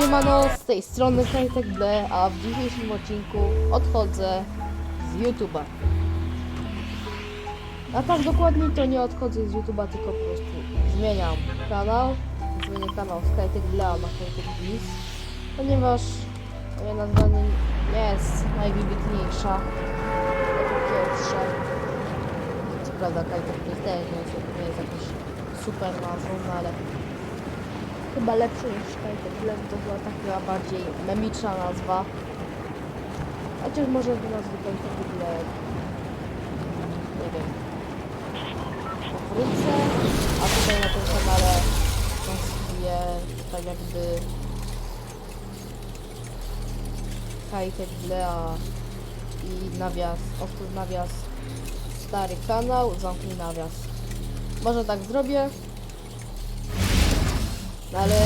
Siemano, z tej strony Kajtek Ble, a w dzisiejszym odcinku odchodzę z YouTube'a. A tak dokładniej to nie odchodzę z YouTube'a, tylko po prostu zmieniam kanał. Zmienię kanał z Kajtek Ble na Kajtek Bliss, ponieważ moja nazwa nie, jest najwybitniejsza. Pierwsze. Co prawda Kajtek Bliss też nie jest, nie jest jakaś super nazwą, ale chyba lepszy niż Blend, to była taka bardziej memiczna nazwa. Chociaż może do nazwy Kajtek Blend, nie wiem, powrócę, a tutaj na tym kanale konstruuję tak jakby Kajtek Blea i nawias, otwórz nawias stary kanał, zamknij nawias. Może tak zrobię, no ale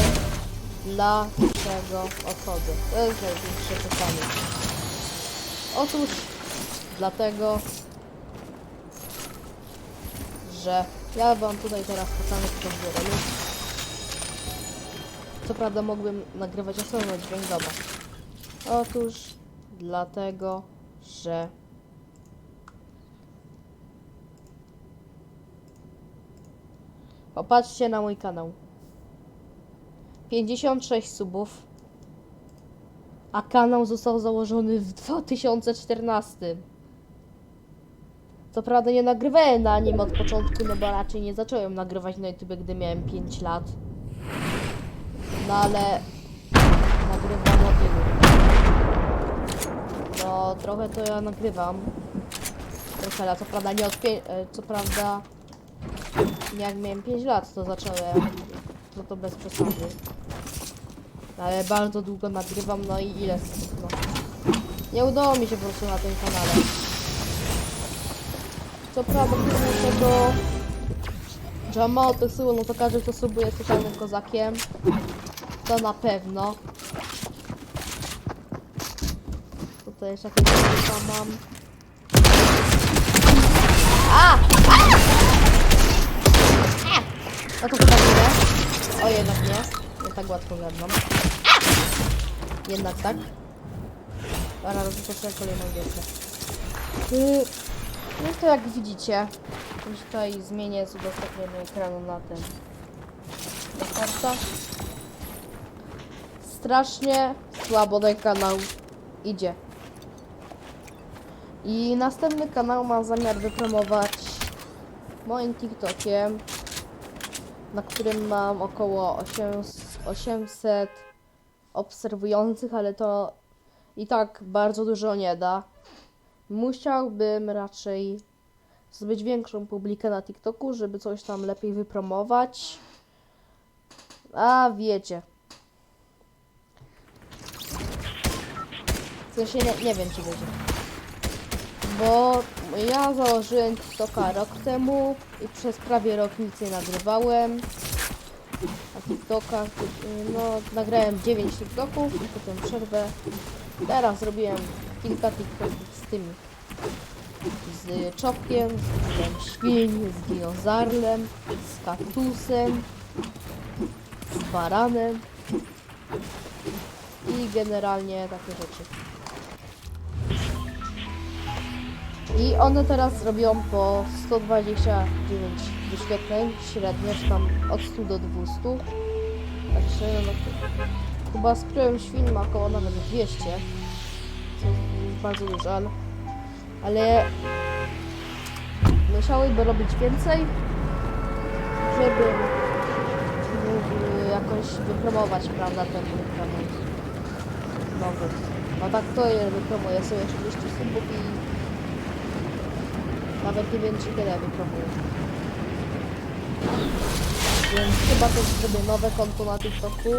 dlaczego odchodzę? To jest największe pytanie. Otóż dlatego, że ja wam tutaj teraz pokażę co zbiorę lód. Co prawda mógłbym nagrywać osobno dźwięk doba. Otóż dlatego, że Popatrzcie na mój kanał. 56 subów. A kanał został założony w 2014. Co prawda nie nagrywałem na nim od początku, no bo raczej nie zacząłem nagrywać na YouTube, gdy miałem 5 lat. No ale nagrywam od ilu? No trochę to ja nagrywam. Trochę, co prawda nie od pię- e, co prawda jak miałem 5 lat to zacząłem. No to bez przesady. Ale bardzo długo nagrywam, no i ile no. Nie udało mi się po prostu na tym kanale. Co prawda pomimo tego że mam mało tych no to każdy kto subuje jest totalnym kozakiem. To na pewno. Tutaj jeszcze jakieś mam. A! No to chyba nie. O, jednak nie. Nie tak łatwo gadną. Jednak tak. Dobra, rozpoczę kolejną gierkę. Yy, no to jak widzicie, już tutaj zmienię z udostępnienia ekranu na ten. Na karta. Strasznie słabo ten kanał idzie. I następny kanał mam zamiar wypromować moim TikTokiem na którym mam około 800 obserwujących, ale to i tak bardzo dużo nie da. Musiałbym raczej zdobyć większą publikę na TikToku, żeby coś tam lepiej wypromować. A wiecie. W sensie nie, nie wiem, czy wiecie. Bo ja założyłem TikToka rok temu i przez prawie rok nic nie nagrywałem. Na TikTokach, y, no nagrałem 9 TikToków i potem przerwę. Teraz zrobiłem kilka TikToków z tymi. Z czopkiem, z królem świń, z dinozarlem, z kaktusem, z baranem i generalnie takie rzeczy. I one teraz robią po 129 wyświetleń średnio, czy tam od 100 do 200. Także no, chyba z królem świn ma około nawet 200. Co jest bardzo dużo, ale, ale musiałyby robić więcej, żeby jakoś wypromować, prawda, ten kanał nowy. No tak to je wypromuje sobie 30 subów i nawet nie wiem, czy tyle wypromuję. Więc chyba też zrobię nowe konto na TikToku.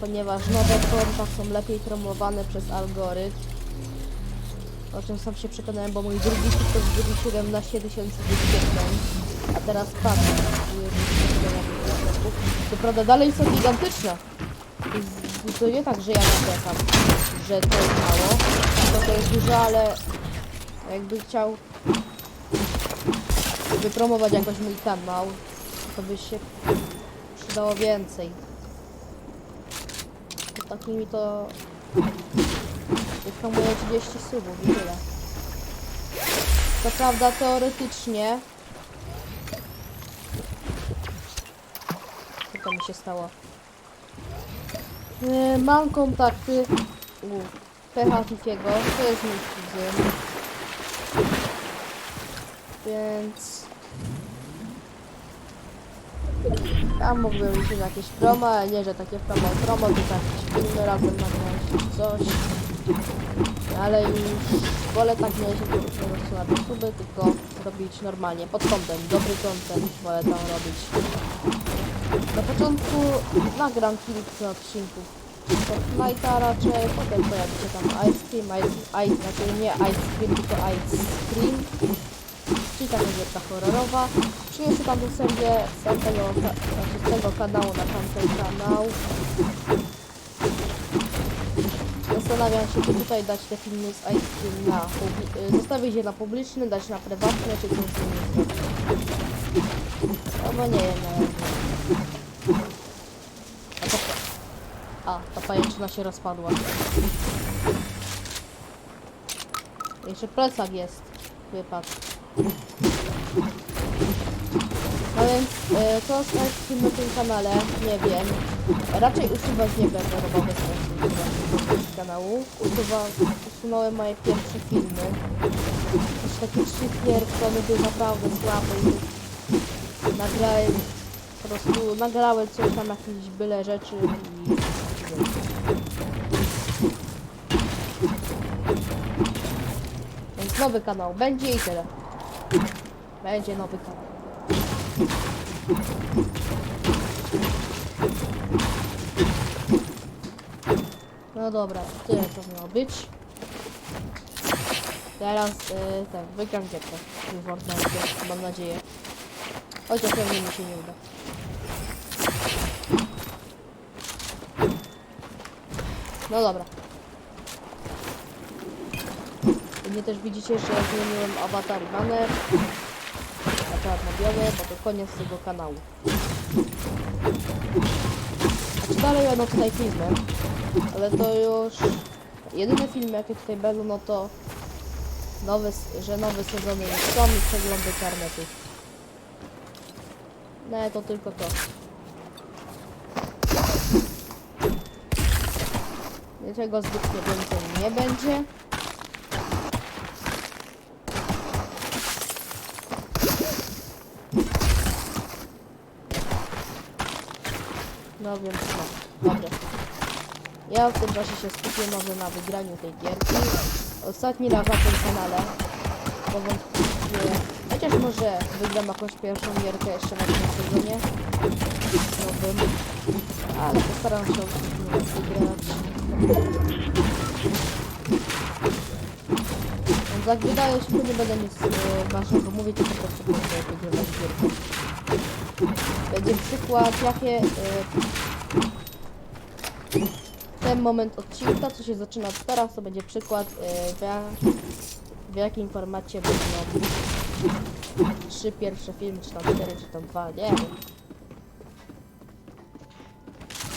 Ponieważ nowe konta są lepiej promowane przez algorytm. O czym sam się przekonałem, bo mój drugi TikTok zrobił 17 tysięcy wyświetleń. A teraz TikToków. To prawda dalej są gigantyczne. To nie tak, że ja narzekam, że to jest mało. To to jest dużo, ale jakby chciał wypromować jakoś mój kanał, to by się przydało więcej. takimi to wyhamuję 30 subów i tyle. Co prawda teoretycznie Co to mi się stało? Yy, mam kontakty u Pecha Fifiego, to jest mój kuzyn. Więc tam mógłbym liczyć na jakieś promo, ale nie, że takie promo, promo, tylko jakieś filmy razem czy coś. Ale już wolę tak nie po prostu na suby, tylko robić normalnie, pod kątem, dobry content wolę tam robić. Na początku nagram kilka odcinków Fortnite'a raczej, potem pojawi się tam Ice Cream, Ice, ice, znaczy nie Ice Cream, tylko Ice Cream, czyli taka gierka horrorowa. Przyniosę tam do sobie z znaczy z tego kanału na tamten kanał. Zastanawiam się, czy tutaj dać te filmy z Ice na y, zostawić je na publiczny, dać na prywatne, czy coś zrobić. Albo nie wiem, na. A, to, a, ta pajęczyna się rozpadła. Jeszcze plecak jest. Wypadł. No więc, e, co z tym na tym kanale? Nie wiem. Raczej usuwać nie będę, usuwać z kanału. Usuwa, usunąłem moje pierwsze filmy. Już taki szybkier, który był naprawdę słaby i nagrałem po prostu nagrałem coś tam jakieś byle rzeczy i więc nowy kanał będzie i tyle będzie nowy kanał no dobra tyle to miało być. Teraz yy, tak wygram gierkę w Fortnite mam nadzieję. Chociaż pewnie mi się nie uda. No dobra. Nie też widzicie, że zmieniłem awatar i banner. Odnowiony, bo to koniec tego kanału. A czy dalej będą tutaj filmy? Ale to już... Jedyne filmy jakie tutaj będą, no to... Nowe, s- że nowe sezony już są i przeglądy karnetów. No to tylko to. Niczego zbytnio więcej nie będzie. No więc no, dobrze. Ja w tym czasie się skupię może na wygraniu tej gierki. Ostatni raz na tym kanale. Bo wątpię, chociaż może wygram jakąś pierwszą gierkę jeszcze na tym sezonie. No bym. Ale postaram się wygrać. Więc jak wydaje się, nie będę nic e, ważnego mówić, tylko po prostu będę wygrywać gierkę. Będzie przykład, jakie e, ten moment odcinka, co się zaczyna teraz, to będzie przykład e, w, ja- w jakim formacie będą trzy pierwsze filmy, czy tam cztery, czy tam dwa, nie wiem.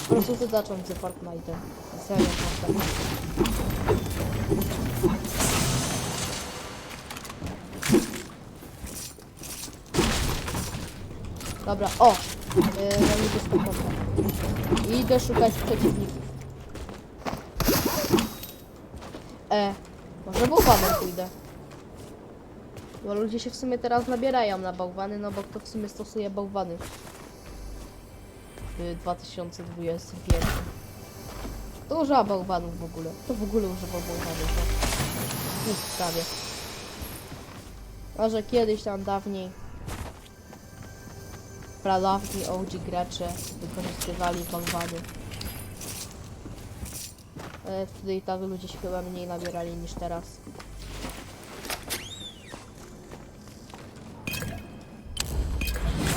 Po prostu chcę zacząć ze Fortnite'em. Serio, naprawdę. Dobra, o! Yy, niebieską pompę. I idę szukać przeciwników. E, może bałwanem pójdę. Bo ludzie się w sumie teraz nabierają na bałwany, no bo kto w sumie stosuje bałwany w 2021. Kto używa bałwanów w ogóle? Kto w ogóle używał bałwanów? tak? Nikt prawie. Może kiedyś tam dawniej pradawni OG gracze wykorzystywali bałwany. Ale wtedy i tak ludzie się chyba mniej nabierali niż teraz.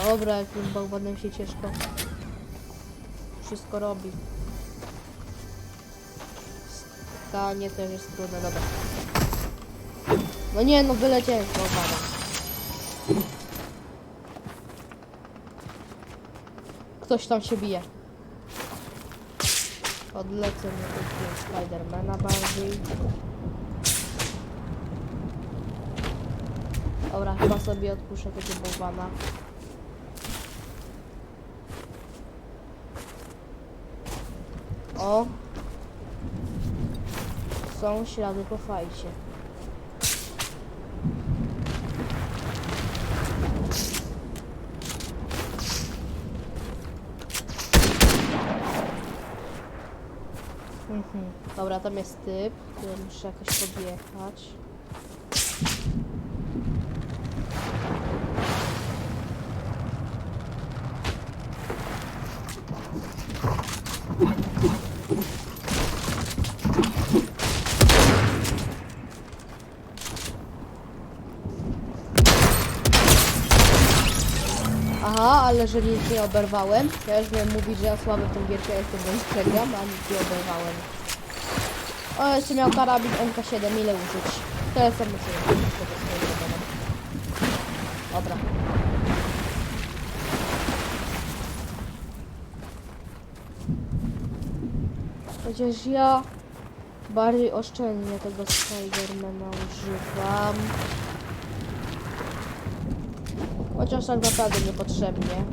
Dobra, jak tym bałwanem się ciężko wszystko robi. Stanie też jest trudne, dobra. No nie, no wyleciałem z bałwana. Ktoś tam się bije. Odlecę na Spidermana bardziej. Dobra, chyba sobie odpuszczę tego bałwana. O! Są ślady po fajcie. Mhm. Dobra, tam jest typ, który muszę jakoś podjechać. Aha, ale że nic nie oberwałem. Ja już miałem mówić, że ja słaby w tą gierkę jestem, już przegram, a nic nie oberwałem. O, jeszcze miał karabin MK7, ile użyć? To sam muszę. Dobra. Chociaż ja bardziej oszczędnie tego Spidermana używam. Chociaż tak naprawdę niepotrzebnie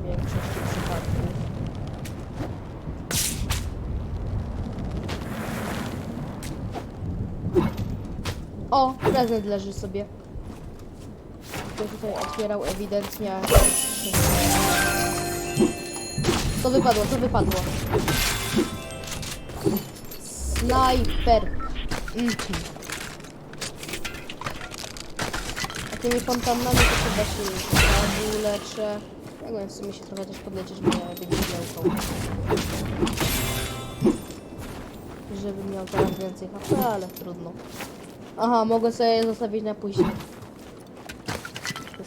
w O, prezent leży sobie. Ktoś tutaj otwierał ewidentnie. To wypadło, to wypadło. Snajper. Mhm. A tymi fontannami to chyba się znowu leczę. Go w sumie się trochę też ja będzie miał Żeby miał teraz więcej HP, ale trudno. Aha, mogę sobie zostawić na później.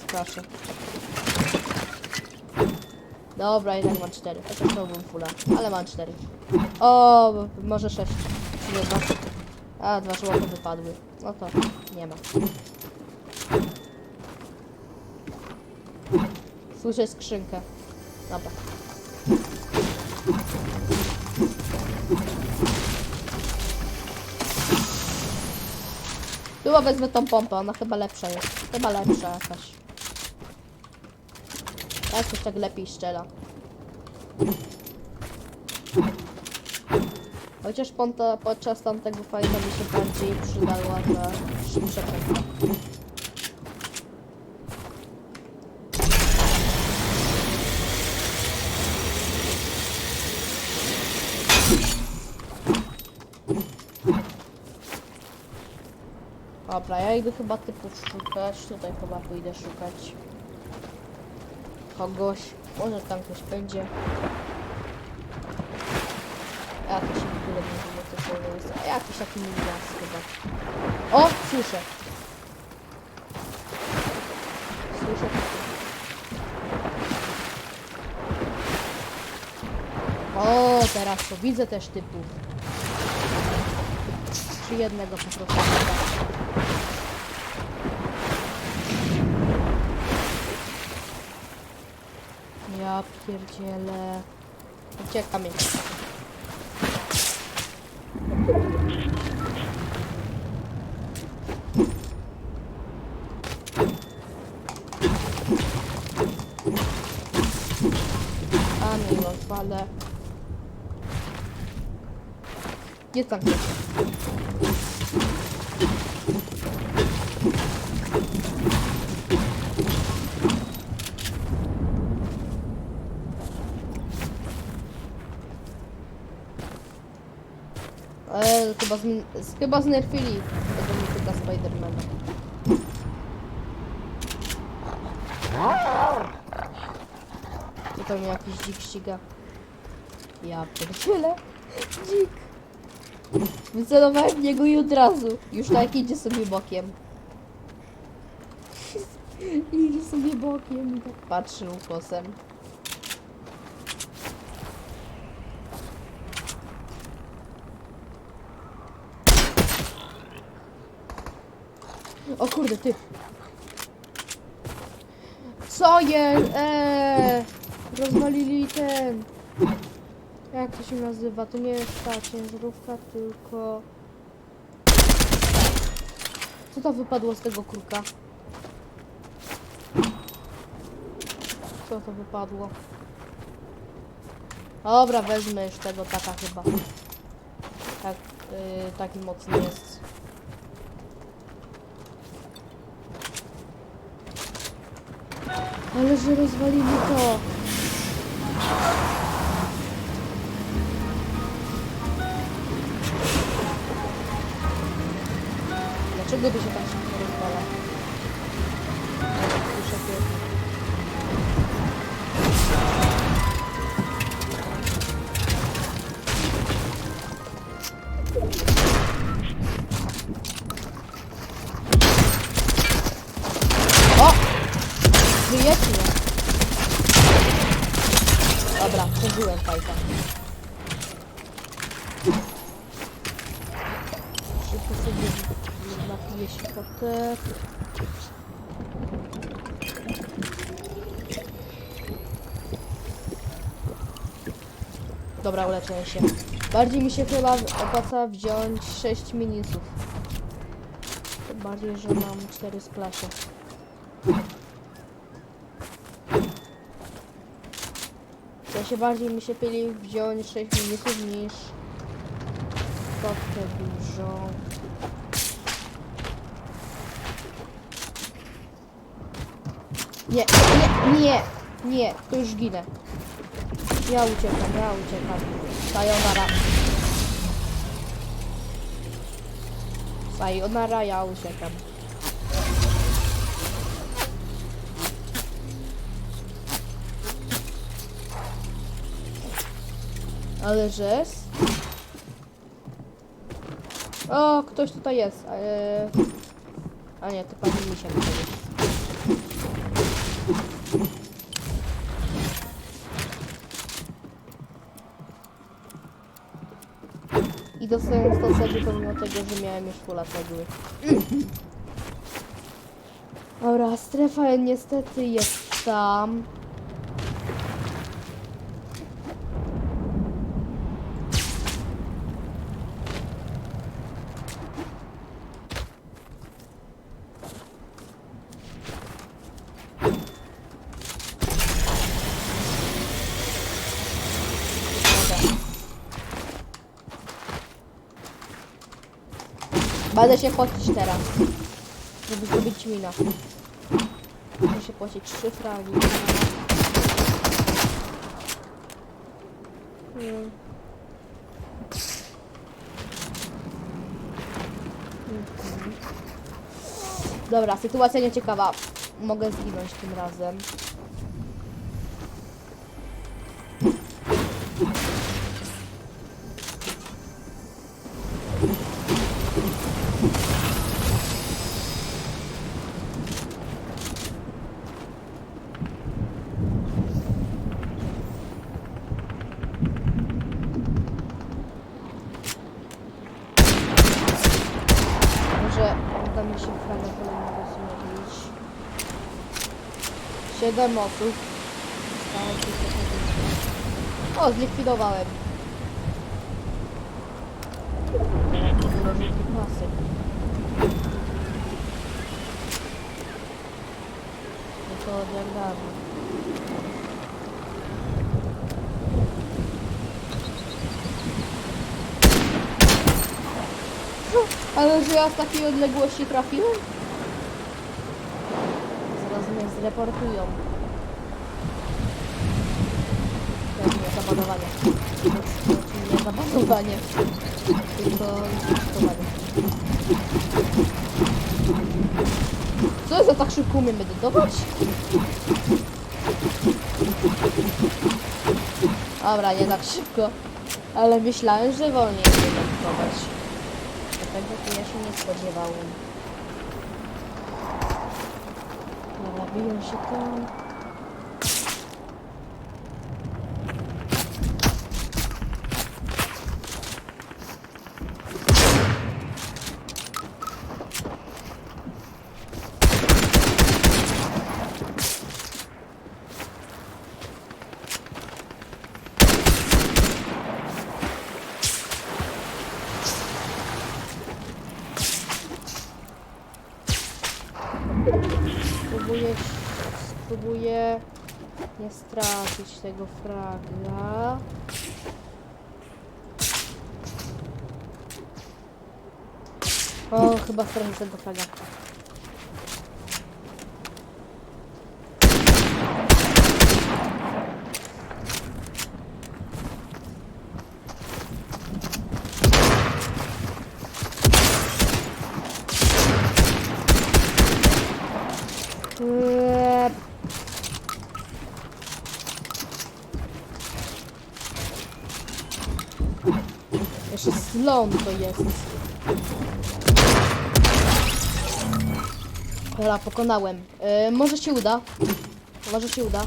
Kasze. Dobra, jednak mam cztery. Chociaż to był fula, ale mam cztery. O, może sześć. Nie dwa. A, dwa żłoby wypadły. No to nie ma. Słyszę skrzynkę. Dobra. Chyba wezmę tą pompę, ona chyba lepsza jest. Chyba lepsza jakaś. Jakoś tak lepiej strzela. Chociaż ponta, podczas tamtego fajta mi się bardziej przydała ta szybsza Dobra, ja idę chyba typów szukać. Tutaj chyba pójdę szukać kogoś. Może tam ktoś będzie. Ja to się w ogóle nie wiem, co to jest. A jakiś taki las chyba. O, słyszę. Słyszę. O, teraz to widzę też typów. Czy jednego po prostu. Ja pierdzielę. Uciekam jeszcze. Nie tak jest. E, chyba, z, z, chyba znerfili tego mityka Spidermana. Tutaj mnie jakiś dzik ściga. Ja pierdzielę. Dzik. Wycelowałem w niego i od razu. Już tak idzie sobie bokiem. idzie sobie bokiem i tak patrzy ukosem. O kurde, ty. Co jest? Eee, rozwalili ten. Jak to się nazywa? To nie jest ta ciężarówka, tylko... Co to wypadło z tego kruka? Co to wypadło? Dobra, wezmę już tego taka chyba. Tak, yy, taki mocny jest. Ale że rozwalili to. Dlaczego by Dobra, uleczę się. Bardziej mi się chyba opłaca wziąć 6 minisów. Tym Bardziej, że mam 4 splasze. Ja się bardziej mi się pyli wziąć 6 minusów niż kotkę dużą. Nie, nie, nie, nie, to już ginę. Ja uciekam, ja uciekam. Sayonara. Sayonara, ja uciekam. Ale że O, ktoś tutaj jest. ale- A nie, to pani misia tutaj jest. Dostałem 100 cegły pomimo tego, że miałem już fulla cegły. Dobra, strefa niestety jest tam. Będę się płacić teraz, żeby zrobić mina. Muszę się płacić trzy fragi. Hmm. Mhm. Dobra, sytuacja nieciekawa. Mogę zginąć tym razem. 7 osób. O, zlikwidowałem. No to jak dawno. Ale że ja z takiej odległości trafiłem? Zaraz mnie zreportują. Zabanowanie. Nie zabanowanie, tylko zlikwidowanie. Co za tak szybko umiem medytować? Dobra, nie tak szybko. Ale myślałem, że wolniej umiem medytować. Tego to ja się nie spodziewałem. Biją się tam. Nie stracić tego fraga. O, chyba stracę tego fraga. Eee, slon to jest. Dobra, pokonałem. E, może się uda. Może się uda.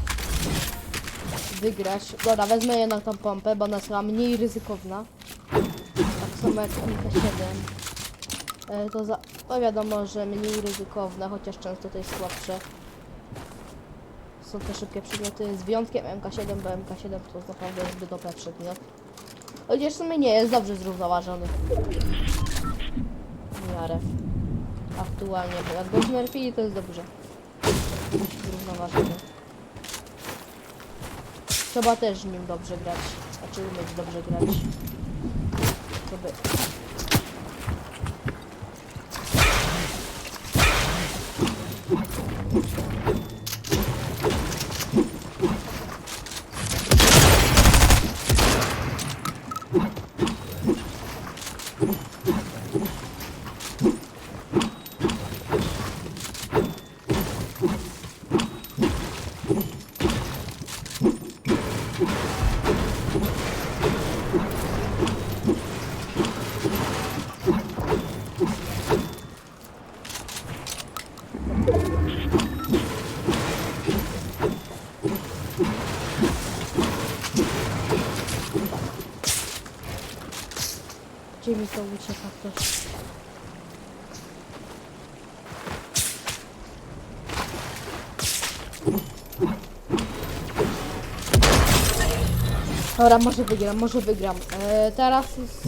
Wygrać. Dobra, wezmę jednak tą pompę, bo ona jest mniej ryzykowna. Tak samo jak MK7. E, to, za, wiadomo, że mniej ryzykowne, chociaż często to jest słabsze. Są te szybkie przedmioty z wyjątkiem MK7, bo MK7 to jest naprawdę zbyt dobre przedmiot. Chociaż w sumie nie jest dobrze zrównoważony. W miarę. Aktualnie, bo jak go znerfili, to jest dobrze. Zrównoważony. Trzeba też nim dobrze grać. Znaczy umieć dobrze grać. Żeby... Gdzie mi to ucieka też? Dobra, może wygram, może wygram. E, teraz jest...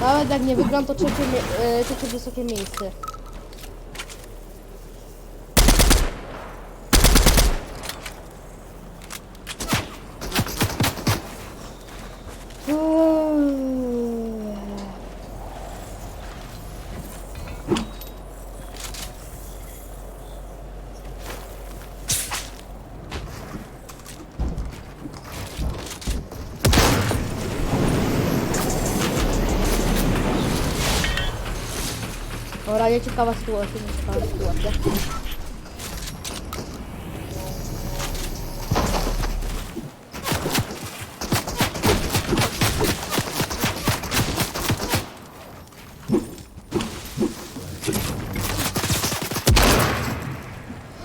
Nawet jak nie wygram, to trzecie, mie- e, trzecie wysokie miejsce. Dobra, nie ciekawa sytuacja, nie ciekawa sytuacja.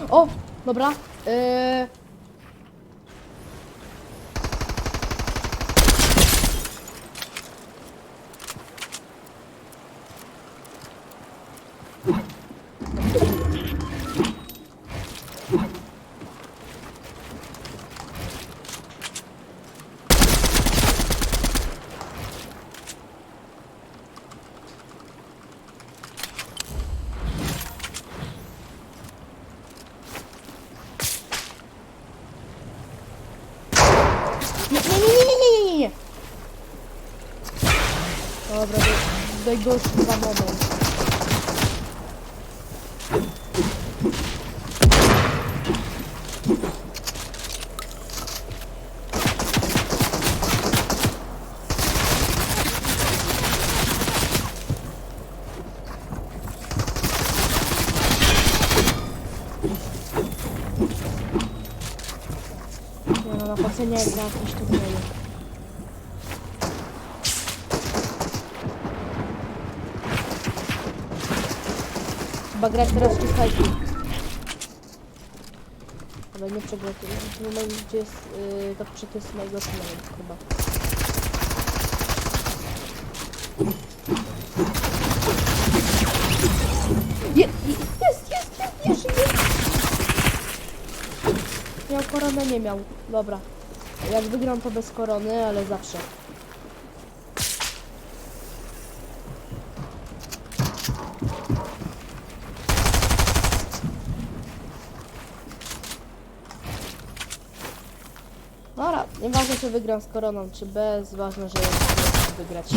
O, dobra. Yy... Nie, nie, nie, nie, nie, nie, nie, nie. Dobra, to najgorszy za moment. Nie no, na pocenie Chyba grać teraz w Skype. Ale nie przegrać. W momencie gdzie jest yy, to przykres mojego turnieju chyba. Je, jest, jest, jest. Miał koronę, nie miał. Dobra. Jak wygram to bez korony, ale zawsze. Czy wygram z koroną, czy bez, ważne, że wygrać.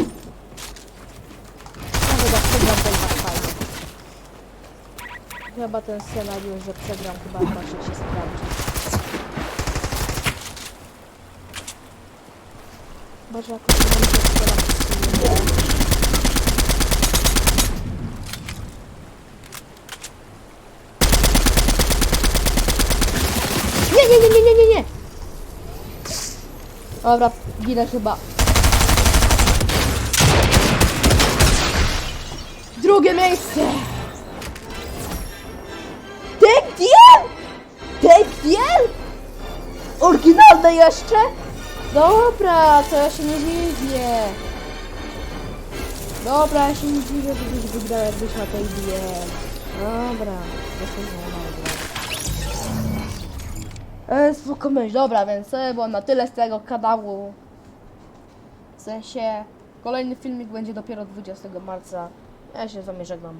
Nawet jak przegram, tak fajnie. Chyba ten scenariusz, że przegram, chyba raczej się sprawdzi. Boże, jak to będzie nie, nie, nie, nie! Dobra, ginę chyba. Drugie miejsce! Take deal! Take deal! Oryginalne jeszcze? Dobra, to ja się nie dziwię. Dobra, ja się nie dziwię, że byś wygrał jakbyś na tej. Dobra, ma E, spoko myśl, dobra, więc to było na tyle z tego kanału. W sensie, kolejny filmik będzie dopiero 20 marca. Ja się z wami żegnam.